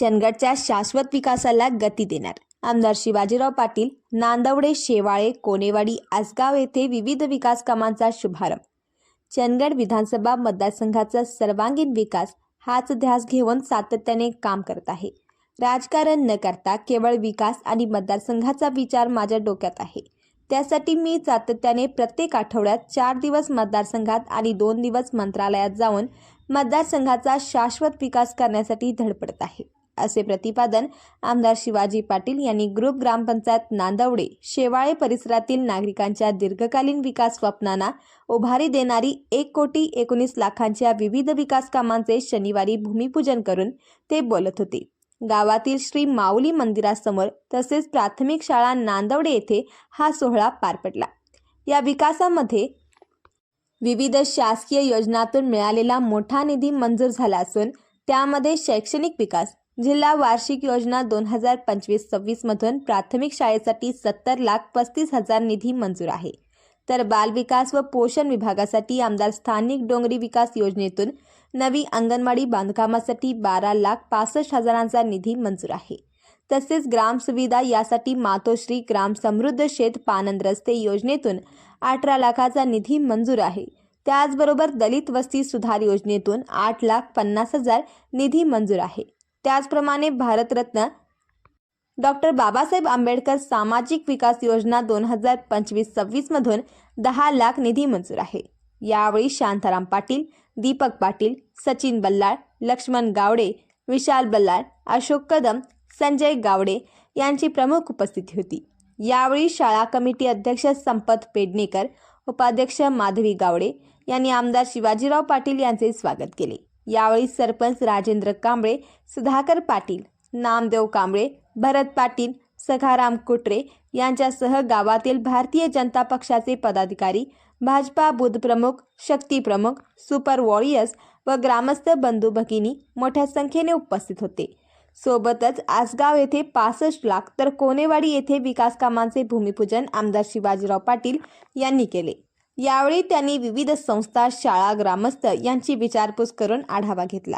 चंदगडच्या शाश्वत विकासाला गती देणार. आमदार शिवाजीराव पाटील नांदवडे शेवाळे कोनेवाडी आसगाव येथे विविध विकास कामांचा शुभारंभ. चंदगड विधानसभा मतदारसंघाचा सर्वांगीण विकास हाच ध्यास घेऊन सातत्याने काम करत आहे. राजकारण न करता केवळ विकास आणि मतदारसंघाचा विचार माझ्या डोक्यात आहे. त्यासाठी मी सातत्याने प्रत्येक आठवड्यात चार दिवस मतदारसंघात आणि दोन दिवस मंत्रालयात जाऊन मतदारसंघाचा शाश्वत विकास करण्यासाठी धडपडत आहे. असे प्रतिपादन आमदार शिवाजी पाटील यांनी ग्रुप ग्रामपंचायत नांदवडे शेवाळे परिसरातील नागरिकांच्या दीर्घकालीन विकास स्वप्नांना उभारी देणारी एक कोटी एकोणीस लाखांच्या विविध विकास कामांचे शनिवारी भूमिपूजन करून ते बोलत होते. गावातील श्री माऊली मंदिरासमोर तसेच प्राथमिक शाळा नांदवडे येथे हा सोहळा पार पडला. या विकासामध्ये विविध शासकीय योजनातून मिळालेला मोठा निधी मंजूर झाला असून त्यामध्ये शैक्षणिक विकास जिल्हा वार्षिक योजना दोन हजार पंचवीस सव्वीसमधून प्राथमिक शाळेसाठी सत्तर लाख पस्तीस हजार निधी मंजूर आहे. तर बालविकास व पोषण विभागासाठी आमदार स्थानिक डोंगरी विकास योजनेतून नवी अंगणवाडी बांधकामासाठी बारा लाख पासष्ट हजारांचा निधी मंजूर आहे. तसेच ग्राम सुविधा यासाठी मातोश्री ग्राम समृद्ध शेत पानंद रस्ते योजनेतून अठरा लाखाचा निधी मंजूर आहे. त्याचबरोबर दलित वस्ती सुधार योजनेतून आठ लाख पन्नास हजार निधी मंजूर आहे. त्याचप्रमाणे भारतरत्न डॉक्टर बाबासाहेब आंबेडकर सामाजिक विकास योजना दोन हजार पंचवीस सव्वीसमधून दहा लाख निधी मंजूर आहे. यावेळी शांताराम पाटील दीपक पाटील सचिन बल्लाळ लक्ष्मण गावडे विशाल बल्लाळ अशोक कदम संजय गावडे यांची प्रमुख उपस्थिती होती. यावेळी शाळा कमिटी अध्यक्ष संपत पेडणेकर उपाध्यक्ष माधवी गावडे यांनी आमदार शिवाजीराव पाटील यांचे स्वागत केले. यावेळी सरपंच राजेंद्र कांबळे सुधाकर पाटील नामदेव कांबळे भरत पाटील सखाराम कुटरे यांच्यासह गावातील भारतीय जनता पक्षाचे पदाधिकारी भाजपा बुथ प्रमुख शक्ती प्रमुख सुपर वॉरियर्स व ग्रामस्थ बंधू भगिनी मोठ्या संख्येने उपस्थित होते. सोबतच आसगाव येथे पासष्ट लाख तर कोनेवाडी येथे विकास कामांचे भूमिपूजन आमदार शिवाजीराव पाटील यांनी केले. यावेळी त्यांनी विविध संस्था शाळा ग्रामस्थ यांची विचारपूस करून आढावा घेतला.